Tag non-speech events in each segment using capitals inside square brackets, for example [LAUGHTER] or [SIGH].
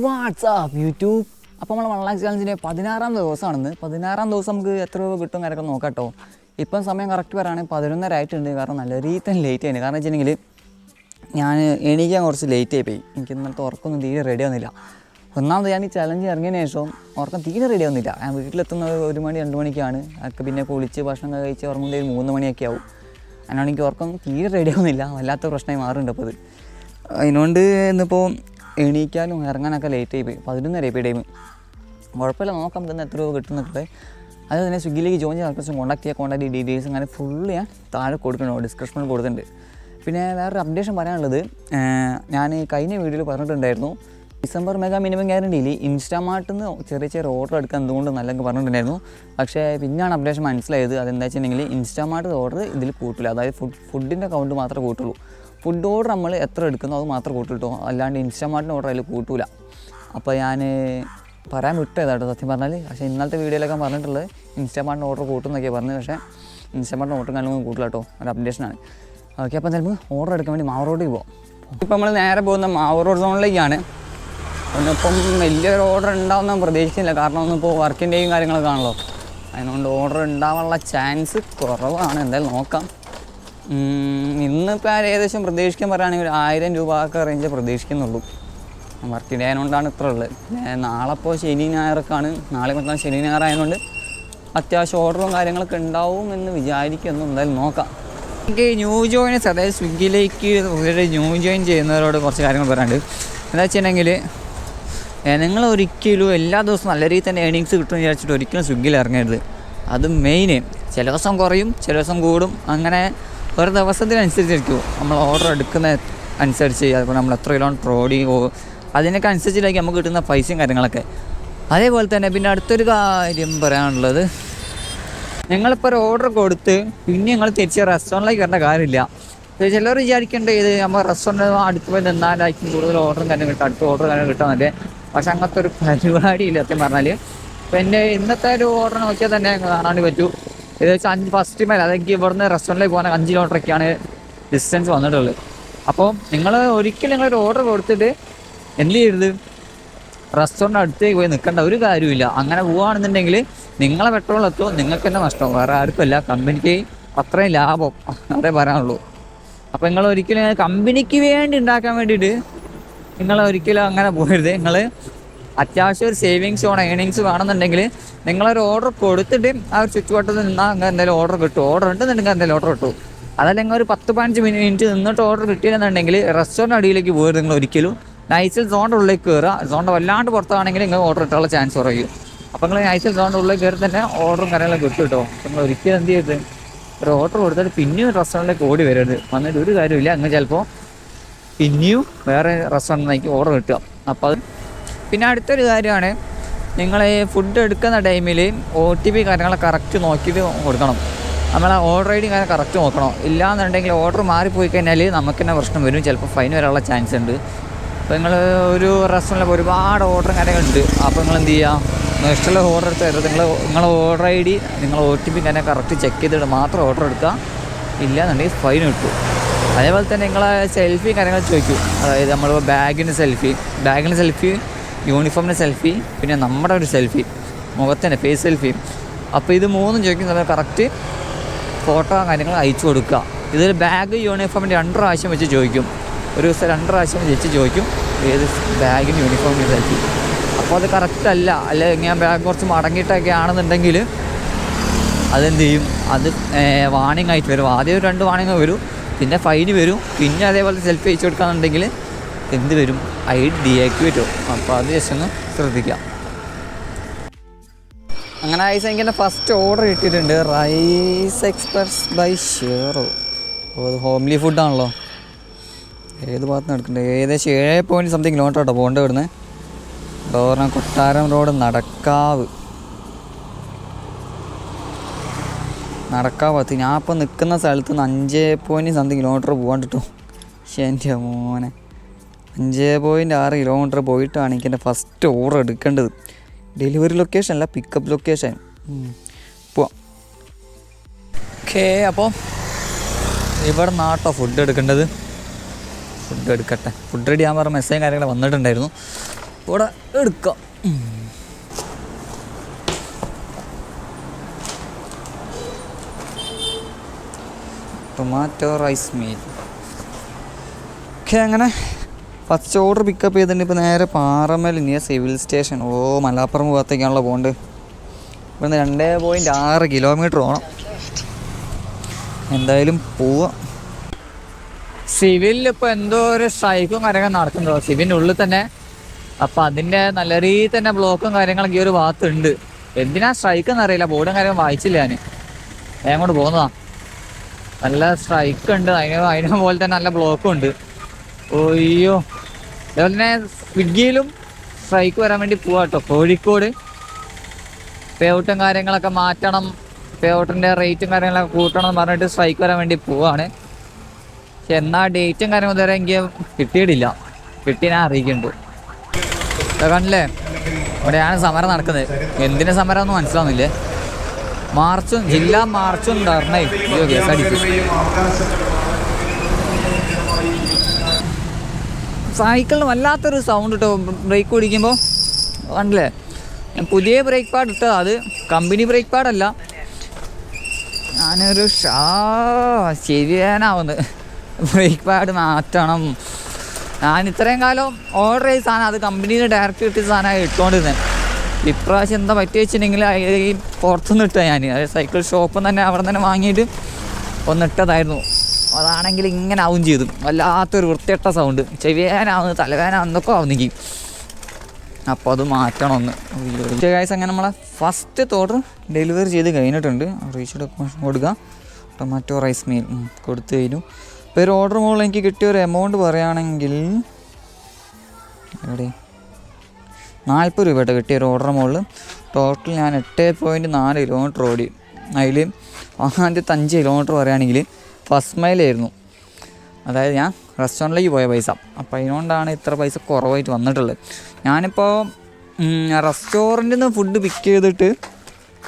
WhatsApp YouTube അപ്പോൾ നമ്മൾ one lakh ചാലഞ്ചിന്റെ പതിനാറാം ദിവസമാണെന്ന്. പതിനാറാം ദിവസം നമുക്ക് എത്ര രൂപ കിട്ടും കാര്യമൊക്കെ നോക്കാം ഇപ്പം സമയം കറക്റ്റ് പറയുകയാണെങ്കിൽ പതിനൊന്നര ആയിട്ടുണ്ട്. കാരണം നല്ല രീതിയിൽ ലേറ്റ് ആയിരുന്നു കാരണം വെച്ചിട്ടുണ്ടെങ്കിൽ ഞാൻ എണീക്കാൻ കുറച്ച് ലേറ്റ് ആയി പോയി എനിക്ക് ഇന്നത്തെ ഉറക്കൊന്നും തീരെ റെഡി ആവുന്നില്ല. ഒന്നാമത് ഞാൻ ഈ ചലഞ്ച് ഇറങ്ങിയതിന് ശേഷം ഉറക്കം തീരെ റെഡി ആവുന്നില്ല. ഞാൻ വീട്ടിലെത്തുന്നത് ഒരു മണി രണ്ട് മണിക്കാണ്. അതൊക്കെ പിന്നെ കുളിച്ച് ഭക്ഷണം കഴിച്ച് ഉറങ്ങുമ്പോൾ ഒരു മൂന്ന് മണിയൊക്കെ ആവും. അതിനാണ് എനിക്ക് ഉറക്കം തീരെ റെഡി ആവുന്നില്ല. വല്ലാത്ത പ്രശ്നമായി മാറുന്നുണ്ട് അപ്പോൾ അത്. അതിനുകൊണ്ട് ഇന്നിപ്പോൾ എണീക്കാനും ഇറങ്ങാനൊക്കെ ലേറ്റ് ആയി പോയി. പതിനൊന്നര വരെ പോയി ടൈം കുഴപ്പമില്ല നോക്കാം തന്നെ എത്ര രൂപ കിട്ടുന്നൊക്കെ അത് തന്നെ സ്വിഗ്ഗിയിലേക്ക് ജോയിൻ ചെയ്യാൻ ആൾക്കാർ കോൺടാക്ട് ചെയ്യുക കോൺടാക്ട് ഡീറ്റെയിൽസ് അങ്ങനെ ഫുള്ള് ഞാൻ താഴെ കൊടുക്കണോ ഡിസ്ക്രിപ്ഷനിൽ കൊടുത്തിട്ടുണ്ട്. പിന്നെ വേറൊരു അപ്ഡേഷൻ പറയാനുള്ളത് ഞാൻ കഴിഞ്ഞ വീഡിയോയിൽ പറഞ്ഞിട്ടുണ്ടായിരുന്നു ഡിസംബർ മെഗാ മിനിമം ഗ്യാരണ്ടിയിൽ ഇൻസ്റ്റാമാർട്ടിൽ നിന്ന് ചെറിയ ചെറിയ ഓർഡർ എടുക്കാൻ എന്തുകൊണ്ട് നല്ലതെന്ന് പറഞ്ഞിട്ടുണ്ടായിരുന്നു. പക്ഷേ പിന്നെയാണ് അപ്ഡേഷൻ മനസ്സിലായത് അതെന്താ വെച്ചിട്ടുണ്ടെങ്കിൽ ഇൻസ്റ്റാമാർട്ട് ഓർഡർ ഇതിൽ കൂട്ടില്ല അതായത് ഫുഡ് ഫുഡിന്റെ കൗണ്ട് മാത്രമേ കൂട്ടുള്ളൂ. ഫുഡ് ഓർഡർ നമ്മൾ എത്ര എടുക്കുന്നോ അത് മാത്രം കൂട്ടിട്ടോ അല്ലാണ്ട് ഇൻസ്റ്റമാർട്ടിന്റെ ഓർഡർ അതിൽ കൂട്ടൂല. അപ്പോൾ ഞാൻ പറയാൻ വിട്ടതാട്ടോ സത്യം പറഞ്ഞാൽ പക്ഷേ ഇന്നത്തെ വീഡിയോയിലൊക്കെ പറഞ്ഞിട്ടുള്ളത് ഇൻസ്റ്റമാർട്ടിന്റെ ഓർഡർ കൂട്ടുന്നൊക്കെയാണ് പറഞ്ഞത്. പക്ഷേ ഇൻസ്റ്റമാർട്ടിന്റെ ഓർഡർ കാര്യങ്ങളൊന്നും കൂട്ടില്ല കേട്ടോ. ഒരു അപ്ഡേഷനാണ് ഓക്കെ അപ്പോൾ ചിലപ്പോൾ ഓർഡർ എടുക്കാൻ വേണ്ടി മാവ് റോഡിൽ പോകും ഇപ്പോൾ നമ്മൾ നേരെ പോകുന്ന മാവ് റോഡ് സോണിലേക്കാണ്. ഒന്നിപ്പം വലിയൊരു ഓർഡർ ഉണ്ടാവുന്ന പ്രതീക്ഷിച്ചില്ല. കാരണം ഒന്നിപ്പോൾ വർക്കിന്റെയും കാര്യങ്ങളൊക്കെ ആണല്ലോ. അതിനുകൊണ്ട് ഓർഡർ ഉണ്ടാവാനുള്ള ചാൻസ് കുറവാണ്. എന്തായാലും നോക്കാം. ഇന്നിപ്പോൾ ഏകദേശം പ്രതീക്ഷിക്കാൻ പറയുകയാണെങ്കിൽ ഒരു ആയിരം രൂപ ഒക്കെ റേഞ്ച് പ്രതീക്ഷിക്കുന്നുള്ളൂ. വർക്ക് ഡേ ആയതുകൊണ്ടാണ് ഇത്ര ഉള്ളത്. പിന്നെ നാളെ ഇപ്പോൾ ശനി ഞായറൊക്കെയാണ്. നാളെ മൊത്തം ശനി ഞായർ ആയതുകൊണ്ട് അത്യാവശ്യം ഓർഡറും കാര്യങ്ങളൊക്കെ ഉണ്ടാവും എന്ന് വിചാരിക്കുന്നു. എന്തായാലും നോക്കാം. എനിക്ക് ന്യൂ ജോയിൻസ് അതായത് സ്വിഗ്ഗിയിലേക്ക് ന്യൂ ജോയിൻ ചെയ്യുന്നവരോട് കുറച്ച് കാര്യങ്ങൾ പറയാനുണ്ട്. എന്താ വെച്ചിട്ടുണ്ടെങ്കിൽ നിങ്ങൾ ഒരിക്കലും എല്ലാ ദിവസവും നല്ല രീതിയിൽ തന്നെ ഏണിങ്സ് കിട്ടുമെന്ന് വിചാരിച്ചിട്ട് ഒരിക്കലും സ്വിഗ്ഗിയിൽ ഇറങ്ങരുത്. അത് മെയിൻ ചില ദിവസം കുറയും ചില ദിവസം കൂടും. അങ്ങനെ ഒരു ദിവസത്തിനനുസരിച്ചിരിക്കും. നമ്മൾ ഓർഡർ എടുക്കുന്ന അനുസരിച്ച് അതുപോലെ നമ്മൾ എത്ര കിലോ പ്രോഡി അതിനൊക്കെ അനുസരിച്ചിട്ടായിരിക്കും നമുക്ക് കിട്ടുന്ന പൈസയും കാര്യങ്ങളൊക്കെ. അതേപോലെ തന്നെ പിന്നെ അടുത്തൊരു കാര്യം പറയാനുള്ളത്. ഞങ്ങളിപ്പോൾ ഒരു ഓർഡർ കൊടുത്ത് പിന്നെ ഞങ്ങൾ തിരിച്ച് റെസ്റ്റോറന്റിലേക്ക് വരേണ്ട കാര്യമില്ല. ചിലർ വിചാരിക്കേണ്ടത് ഇത് നമ്മൾ റെസ്റ്റോറന്റ് അടുത്ത് പോയി നിന്നാലായിരിക്കും കൂടുതൽ ഓർഡറും തന്നെ കിട്ടും അടുത്ത ഓർഡർ കാര്യം കിട്ടാന്നല്ലേ പക്ഷെ അങ്ങനത്തെ ഒരു [LAUGHS] പരിപാടി ഇല്ല സത്യം പറഞ്ഞാൽ പിന്നെ ഇന്നത്തെ ഒരു ഓർഡർ നോക്കിയാൽ തന്നെ കാണാൻ പറ്റൂ. ഏകദേശം അഞ്ച് ഫസ്റ്റ് മൈൽ അതെനിക്ക് ഇവിടുന്ന് റെസ്റ്റോറന്റിലേക്ക് പോകാൻ അഞ്ച് കിലോമീറ്ററൊക്കെയാണ് ഡിസ്റ്റൻസ് വന്നിട്ടുള്ളത്. അപ്പോൾ നിങ്ങൾ ഒരിക്കലും നിങ്ങളൊരു ഓർഡർ കൊടുത്തിട്ട് എന്ത് ചെയ്യരുത്? റെസ്റ്റോറന്റ് അടുത്തേക്ക് പോയി നിൽക്കേണ്ട ഒരു കാര്യമില്ല അങ്ങനെ പോവുകയാണെന്നുണ്ടെങ്കിൽ നിങ്ങളെ പെട്രോൾ എത്തും നിങ്ങൾക്ക് തന്നെ നഷ്ടം. വേറെ ആർക്കുമല്ല കമ്പനിക്ക് അത്രയും ലാഭം. അതേ പറയാനുള്ളൂ. അപ്പോൾ നിങ്ങൾ ഒരിക്കലും കമ്പനിക്ക് വേണ്ടി ഉണ്ടാക്കാൻ വേണ്ടിയിട്ട് നിങ്ങൾ ഒരിക്കലും അങ്ങനെ പോകരുത്. നിങ്ങൾ അത്യാവശ്യം ഒരു സേവിങ്സ് വേണം ഏണിങ്സ് വേണമെന്നുണ്ടെങ്കിൽ നിങ്ങളൊരു ഓർഡർ കൊടുത്തിട്ട് ആ ഒരു ചുറ്റുവട്ടത്തിൽ നിന്നാൽ അങ്ങനെ എന്തെങ്കിലും ഓർഡർ കിട്ടും. ഓർഡർ ഉണ്ടെന്നുണ്ടെങ്കിൽ എന്തെങ്കിലും ഓർഡർ കിട്ടും. അതല്ലെങ്കിൽ ഒരു പത്ത് പതിനഞ്ച് മിനിറ്റ് നിന്നിട്ട് ഓർഡർ കിട്ടിയില്ലെന്നുണ്ടെങ്കിൽ റെസ്റ്റോറന്റ് അടിയിലേക്ക് പോയി നിങ്ങൾ ഒരിക്കലും നൈസിൽ സോണിന്റെ ഉള്ളിലേക്ക് കയറുക സോണിന്റെ വല്ലാണ്ട് പുറത്താണെങ്കിൽ നിങ്ങൾ ഓർഡർ കിട്ടാനുള്ള ചാൻസ് കുറയും. അപ്പോൾ നിങ്ങൾ നൈസിൽ സോണിന്റെ ഉള്ളിൽ കയറി തന്നെ ഓർഡറും കാര്യങ്ങളൊക്കെ കിട്ടും കേട്ടോ നിങ്ങൾ ഒരിക്കലും എന്ത് ചെയ്ത് ഒരു ഓർഡർ കൊടുത്തിട്ട് പിന്നെയും റെസ്റ്റോറന്റിലേക്ക് ഓടി വരരുത്. വന്നിട്ട് ഒരു കാര്യമില്ല അങ്ങ് ചിലപ്പോൾ പിന്നെയും വേറെ റെസ്റ്റോറന്റിലേക്ക് ഓർഡർ കിട്ടുക. അപ്പോൾ അത് പിന്നെ അടുത്തൊരു കാര്യമാണ് നിങ്ങൾ ഈ ഫുഡ് എടുക്കുന്ന ടൈമിൽ ഒ ടി പി കാര്യങ്ങളൊക്കെ കറക്റ്റ് നോക്കിയിട്ട് കൊടുക്കണം. നമ്മളെ ഓർഡർ ഐ ഡി കാര്യം കറക്റ്റ് നോക്കണം. ഇല്ലാന്നുണ്ടെങ്കിൽ ഓർഡർ മാറിപ്പോയി കഴിഞ്ഞാൽ നമുക്ക് തന്നെ പ്രശ്നം വരും. ചിലപ്പോൾ ഫൈൻ വരാനുള്ള ചാൻസ് ഉണ്ട്. അപ്പോൾ നിങ്ങൾ ഒരു റെസ്റ്റോറന്റിൽ ഒരുപാട് ഓർഡറും കാര്യങ്ങളുണ്ട്. അപ്പോൾ നിങ്ങൾ എന്ത് ചെയ്യുക ഇഷ്ടമുള്ള ഓർഡർ എടുത്ത് തരുന്നത് നിങ്ങൾ നിങ്ങൾ ഓർഡർ ഐ ഡി നിങ്ങൾ ഒ ടി പി കാര്യം കറക്റ്റ് ചെക്ക് ചെയ്തിട്ട് മാത്രം ഓർഡർ എടുക്കുക. ഇല്ലാന്നുണ്ടെങ്കിൽ ഫൈൻ കിട്ടും. അതേപോലെ തന്നെ നിങ്ങളെ സെൽഫി കാര്യങ്ങൾ ചോദിക്കും. അതായത് നമ്മൾ ബാഗിന് സെൽഫി ബാഗിന് സെൽഫി യൂണിഫോമിന് സെൽഫി പിന്നെ നമ്മുടെ ഒരു സെൽഫി മുഖത്തിന്റെ ഫേസ് സെൽഫി അപ്പോൾ ഇത് മൂന്നും ചോദിക്കുന്ന കറക്റ്റ് ഫോട്ടോ കാര്യങ്ങൾ അയച്ചു കൊടുക്കുക. ഇതിൽ ബാഗ് യൂണിഫോമിന്റെ രണ്ട് പ്രാവശ്യം വെച്ച് ചോദിക്കും. ഒരു ദിവസം രണ്ട് പ്രാവശ്യം വെച്ച് ചോദിക്കും ഏത് ബാഗിന് യൂണിഫോമിന്റെ സെൽഫി അപ്പോൾ അത് കറക്റ്റ് അല്ല. അല്ലെ ഞാൻ ബാഗ് കുറച്ച് മടങ്ങിയിട്ടൊക്കെ ആണെന്നുണ്ടെങ്കിൽ അതെന്ത് ചെയ്യും? അത് വാണിംഗ് ആയിട്ട് വരും. ആദ്യം രണ്ട് വാണിംഗ് വരും. പിന്നെ ഫൈന് വരും. പിന്നെ അതേപോലെ സെൽഫി അയച്ചു കൊടുക്കുകയാണെന്നുണ്ടെങ്കിൽ എന്ത് വരും? ഐ ഡി ഡീആക്ടിവേറ്റ് ആവും. അപ്പോൾ അത് ജസ്റ്റ് ഒന്ന് ശ്രദ്ധിക്കാം. അങ്ങനെ ഐസ് എനിക്ക് എന്റെ ഫസ്റ്റ് ഓർഡർ കിട്ടിയിട്ടുണ്ട്. റൈസ് എക്സ്പ്രസ് ബൈ ഷെയറോ അപ്പോൾ അത് ഹോംലി ഫുഡാണല്ലോ ഏത് ഭാഗത്ത് എടുക്കണ്ടേ? ഏകദേശം ഏഴ് പോയിന്റ് സംതിങ് കിലോമീറ്റർ കേട്ടോ പോകേണ്ട ഇവിടുന്ന്. ഡോറിന കൊട്ടാരം റോഡ് നടക്കാവ്. നടക്കാവത്ത് ഞാൻ ഇപ്പോൾ നിൽക്കുന്ന സ്ഥലത്ത് നിന്ന് അഞ്ച് പോയിന്റ് സംതിങ് കിലോമീറ്റർ പോകാണ്ടിട്ടോ പക്ഷേ എന്റെ മോനെ. അഞ്ച് പോയിന്റ് ആറ് കിലോമീറ്റർ പോയിട്ടാണ് എനിക്ക് എന്റെ ഫസ്റ്റ് ഓർഡർ എടുക്കേണ്ടത്. ഡെലിവറി ലൊക്കേഷൻ അല്ല പിക്കപ്പ് ലൊക്കേഷൻ പോവാം. ഓക്കേ അപ്പോൾ ഇവിടെ നാട്ടോ ഫുഡ് എടുക്കേണ്ടത്. ഫുഡ് എടുക്കട്ടെ. ഫുഡ് റെഡി ആകാൻ പറഞ്ഞ മെസ്സേജും കാര്യങ്ങളും വന്നിട്ടുണ്ടായിരുന്നു. ഇവിടെ എടുക്കാം. ടൊമാറ്റോ റൈസ് മീൽ ഓക്കെ അങ്ങനെ ഫസ്റ്റ് ഓർഡർ പിക്കപ്പ് ചെയ്തിട്ടുണ്ട്. ഇപ്പോൾ നേരെ പാറമൽ നിയ സിവിൽ സ്റ്റേഷൻ ഓ മലപ്പുറം ഭാഗത്തേക്കാണല്ലോ പോകേണ്ടത് ഇവിടുന്ന് രണ്ടേ പോയിന്റ് ആറ് കിലോമീറ്റർ പോകണം എന്തായാലും പോവാം. സിവിലിൽ ഇപ്പോൾ എന്തോ ഒരു സ്ട്രൈക്കും കാര്യങ്ങളും നടക്കുന്നുണ്ടോ? സിവിലിന്റെ ഉള്ളിൽ തന്നെ അപ്പോൾ അതിന്റെ നല്ല രീതിയിൽ തന്നെ ബ്ലോക്കും കാര്യങ്ങളൊക്കെ ഈ ഒരു ഭാഗത്തുണ്ട്. എന്തിനാ സ്ട്രൈക്ക് എന്നറിയില്ല ബോർഡും കാര്യം വായിച്ചില്ല ഞാൻ ഞാൻ അങ്ങോട്ട് പോകുന്നതാ നല്ല സ്ട്രൈക്ക് ഉണ്ട്. അതിന് അതിനെ പോലെ തന്നെ നല്ല ബ്ലോക്കും ഉണ്ട്. ഒയ്യോ അതുപോലെ തന്നെ സ്വിഗ്ഗിയിലും സ്ട്രൈക്ക് വരാൻ വേണ്ടി പോവാ കേട്ടോ കോഴിക്കോട് പേ ഔട്ടും കാര്യങ്ങളൊക്കെ മാറ്റണം. പേ ഔട്ടിന്റെ റേറ്റും കാര്യങ്ങളൊക്കെ കൂട്ടണം എന്ന് പറഞ്ഞിട്ട് സ്ട്രൈക്ക് വരാൻ വേണ്ടി പോവാണ്. പക്ഷെ എന്നാ ഡേറ്റും കാര്യങ്ങളും ഇതുവരെ എനിക്ക് കിട്ടിയിട്ടില്ല. കിട്ടി ഞാൻ അറിയിക്കുന്നുണ്ട്. കണ്ടില്ലേ? ഇവിടെയാണ് സമരം നടക്കുന്നത്. എന്തിനു സമരം ഒന്നും മനസ്സിലാവുന്നില്ലേ? മാർച്ചും ജില്ലാ മാർച്ചും ധർണയും. അയ്യോ സൈക്കിളിന് വല്ലാത്തൊരു സൗണ്ട് കേട്ടോ ബ്രേക്ക് പിടിക്കുമ്പോൾ കണ്ടില്ലേ? പുതിയ ബ്രേക്ക് പാഡ് ഇട്ടത്. അത് കമ്പനി ബ്രേക്ക് പാഡല്ല ഞാനൊരു ഷാ ശരിയാനാവുന്നത് ബ്രേക്ക് പാഡ് മാറ്റണം. ഞാൻ ഇത്രയും കാലം ഓർഡർ ചെയ്ത സാധനം അത് കമ്പനിയിൽ ഡയറക്റ്റ് കിട്ടിയ സാധനമായി ഇട്ടുകൊണ്ടിരുന്നത് ഇപ്രാവശ്യം എന്താ പറ്റി വെച്ചിട്ടുണ്ടെങ്കിൽ ഈ പുറത്തുനിന്ന് ഇട്ട ഞാൻ സൈക്കിൾ ഷോപ്പിൽ നിന്ന് തന്നെ അവിടെ തന്നെ വാങ്ങിയിട്ട് ഒന്നിട്ടതായിരുന്നു അതാണെങ്കിൽ ഇങ്ങനെ ആവും ചെയ്തു. വല്ലാത്തൊരു വൃത്തിയട്ട സൗണ്ട് ചെവിയാനാവുന്നു തലവേനാവുന്നൊക്കെ ആവുന്നെങ്കിൽ അപ്പോൾ അത് മാറ്റണം ഒന്ന്. ഗായ്സ് അങ്ങനെ നമ്മളെ ഫസ്റ്റ് ഓർഡർ ഡെലിവറി ചെയ്ത് കഴിഞ്ഞിട്ടുണ്ട്. റീച്ച് കൊടുക്കുക ടൊമാറ്റോ റൈസ് മീൽ കൊടുത്തു കഴിഞ്ഞു. ഇപ്പോൾ ഒരു ഓർഡർ മുകളിൽ എനിക്ക് കിട്ടിയ ഒരു എമൗണ്ട് പറയുകയാണെങ്കിൽ എവിടെ? നാൽപ്പത് രൂപ കേട്ടോ കിട്ടിയ ഒരു ഓർഡർ മുകളിൽ. ടോട്ടൽ ഞാൻ എട്ട് പോയിന്റ് നാല് കിലോമീറ്റർ ഓടി. അതിൽ ആദ്യത്തെ അഞ്ച് കിലോമീറ്റർ പറയുകയാണെങ്കിൽ ഫസ്റ്റ് മൈലായിരുന്നു. അതായത് ഞാൻ റെസ്റ്റോറന്റിലേക്ക് പോയ പൈസ. അപ്പോൾ അതിനുകൊണ്ടാണ് ഇത്ര പൈസ കുറവായിട്ട് വന്നിട്ടുള്ളത്. ഞാനിപ്പോൾ റെസ്റ്റോറന്റിൽ നിന്ന് ഫുഡ് പിക്ക് ചെയ്തിട്ട്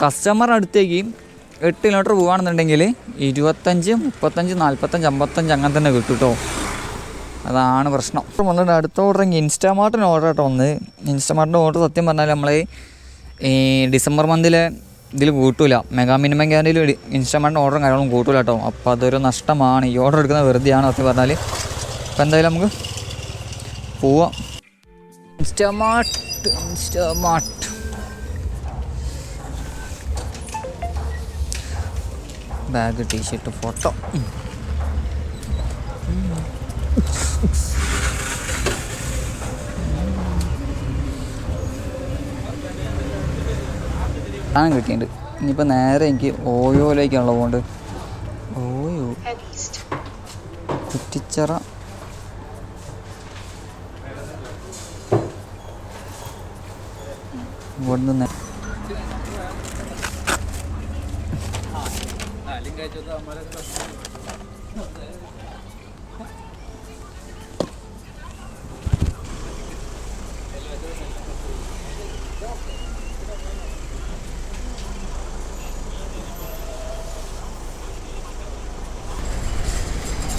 കസ്റ്റമറുടെ അടുത്തേക്ക് എട്ട് കിലോമീറ്റർ പോകുകയാണെന്നുണ്ടെങ്കിൽ ഇരുപത്തഞ്ച് മുപ്പത്തഞ്ച് നാൽപ്പത്തഞ്ച് അമ്പത്തഞ്ച് അങ്ങനെ തന്നെ കിട്ടും കേട്ടോ അതാണ് പ്രശ്നം. വന്നിട്ട് അടുത്ത ഓർഡർ ഇൻസ്റ്റാമാർട്ടിന് ഓർഡർ ആയിട്ട് വന്നത്. ഇൻസ്റ്റാമാർട്ടിന്റെ ഓർഡർ സത്യം പറഞ്ഞാൽ നമ്മൾ ഈ ഡിസംബർ മന്തിലെ ഇതിൽ കൂട്ടൂല. മെഗാ മിനിമം ക്യാൻഡിൽ ഇൻസ്റ്റമെന്റ് ഓർഡറും കാര്യങ്ങളും കൂട്ടൂല കേട്ടോ. അപ്പോൾ അതൊരു നഷ്ടമാണ്. ഈ ഓർഡർ എടുക്കുന്നത് വെറുതെയാണ് സത്യം പറഞ്ഞാൽ അപ്പോൾ എന്തായാലും നമുക്ക് പോവാം. Instamart Instamart bag T shirt photo സാധനം കിട്ടിയിട്ടുണ്ട്. ഇനിയിപ്പോൾ നേരെ എനിക്ക് ഓയോയിലേക്കാണല്ലോ പോകേണ്ടത് ഓയോ. കുറ്റിച്ചറ. ഇവിടുന്ന് നേ-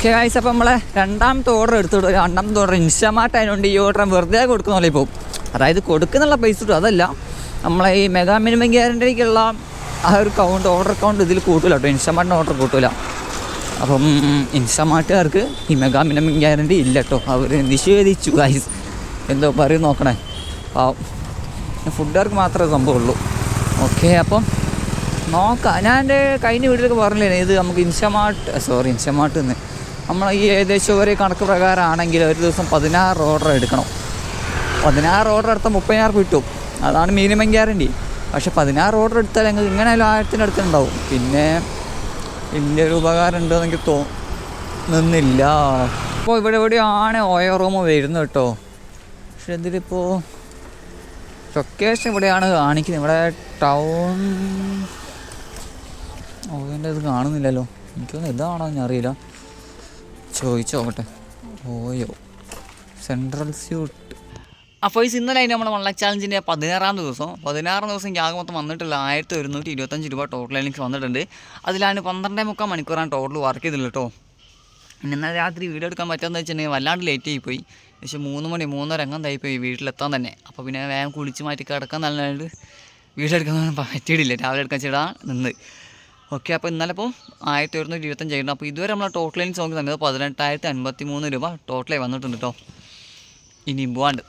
ഓക്കെ ഗൈസ് അപ്പം നമ്മളെ രണ്ടാമത്തെ ഓർഡർ കൊടുക്കുക രണ്ടാമത്തെ ഓർഡർ ഇൻസ്റ്റാമാർട്ട് ആയതുകൊണ്ട് ഈ ഓർഡർ വെറുതെ കൊടുക്കുന്നല്ലേ ഇപ്പോൾ അതായത് കൊടുക്കുന്നുള്ള പൈസ കിട്ടും അതല്ല നമ്മളെ ഈ മെഗാ മിനിമം ഗ്യാരണ്ടിക്കുള്ള ആ ഒരു കൗണ്ട് ഓർഡർ അക്കൗണ്ട് ഇതിൽ കൂട്ടില്ല കേട്ടോ. ഇൻസ്റ്റമാർട്ടിന് ഓർഡർ കൂട്ടില്ല അപ്പം ഇൻസ്റ്റമാർട്ടുകാർക്ക് ഈ മെഗാ മിനിമം ഗ്യാരണ്ടി ഇല്ല കേട്ടോ. അവർ നിഷേധിച്ചു ഗൈസ് എന്തോ പറയും നോക്കണേ. പാവം. ഫുഡുകാർക്ക് മാത്രമേ സംഭവമുള്ളൂ. ഓക്കെ അപ്പം നോക്കാം. ഞാൻ എന്റെ കഴിഞ്ഞ വീട്ടിലൊക്കെ പറഞ്ഞില്ലേ ഇത് നമുക്ക് ഇൻസ്റ്റമാർട്ട് സോറി ഇൻസ്റ്റമാർട്ട് നിന്ന് നമ്മൾ ഈ ഏകദേശം ഒരു കണക്ക് പ്രകാരമാണെങ്കിൽ ഒരു ദിവസം പതിനാറ് ഓർഡർ എടുക്കണം. പതിനാറ് ഓർഡർ എടുത്താൽ മുപ്പതിനായിരം കിട്ടും. അതാണ് മിനിമം ഗ്യാരണ്ടി പക്ഷെ പതിനാറ് ഓർഡർ എടുത്താൽ ഞങ്ങൾക്ക് ഇങ്ങനെയായാലും ആയിരത്തിന്റെ അടുത്തുണ്ടാവും പിന്നെ വലിയ ഒരു ഉപകാരം ഉണ്ടെന്ന് എനിക്ക് തോന്നുന്നില്ല. അപ്പോൾ ഇവിടെ എവിടെയാണ് ഓയോ റൂം വരുന്നത് കേട്ടോ? പക്ഷെ ഇതിലിപ്പോൾ ലൊക്കേഷൻ ഇവിടെയാണ് കാണിക്കുന്നത്. ഇവിടെ ടൗൺ ഓയോന്റെ ഇത് കാണുന്നില്ലല്ലോ. എനിക്കൊന്നും ഇതാണോ ഞാൻ അറിയില്ല. ചോദിച്ചു നോക്കട്ടെ ഓയോ സെൻട്രൽ സ്യൂട്ട് അപ്പോൾ ഈ ഇന്നലെ അതിന് നമ്മുടെ വൺ ചാലഞ്ചിന്റെ പതിനാറാം ദിവസം പതിനാറാം ദിവസം ആകെ മൊത്തം വന്നിട്ടില്ല. ആയിരത്തി ഒരുന്നൂറ്റി ഇരുപത്തഞ്ച് രൂപ ടോട്ടൽ എനിക്ക് വന്നിട്ടുണ്ട്. അതിലാണ് പന്ത്രണ്ടേ മുക്കാൽ മണിക്കൂറാണ് ടോട്ടൽ വർക്ക് ചെയ്തില്ല കേട്ടോ പിന്നെ ഇന്നലെ രാത്രി വീഡിയോ എടുക്കാൻ പറ്റുമെന്ന് വെച്ചിട്ടുണ്ടെങ്കിൽ വല്ലാണ്ട് ലേറ്റ് ആയിപ്പോയി പോയി. പക്ഷേ മൂന്ന് മണി മൂന്നര അംഗം തായിപ്പോയി വീട്ടിലെത്താൻ തന്നെ. അപ്പോൾ പിന്നെ വേഗം കുളിച്ച് മാറ്റി കിടക്കാൻ നല്ലതായിട്ട് എടുക്കാൻ പറ്റിയിട്ടില്ല. രാവിലെ എടുക്കാൻ ചേടാ നിന്ന് ഓക്കെ അപ്പോൾ ഇന്നലെ ഇപ്പോൾ ആയിരത്തി ഒരുന്നൂറ്റി ഇരുപത്തഞ്ച് ആയിരുന്നു. അപ്പോൾ ഇതുവരെ നമ്മൾ ടോട്ടൽ നോക്കി സമയത്ത് പതിനെട്ടായിരത്തി അൻപത്തി മൂന്ന് രൂപ ടോട്ടലായി വന്നിട്ടുണ്ട് കേട്ടോ ഇനി പോവാണ്ട്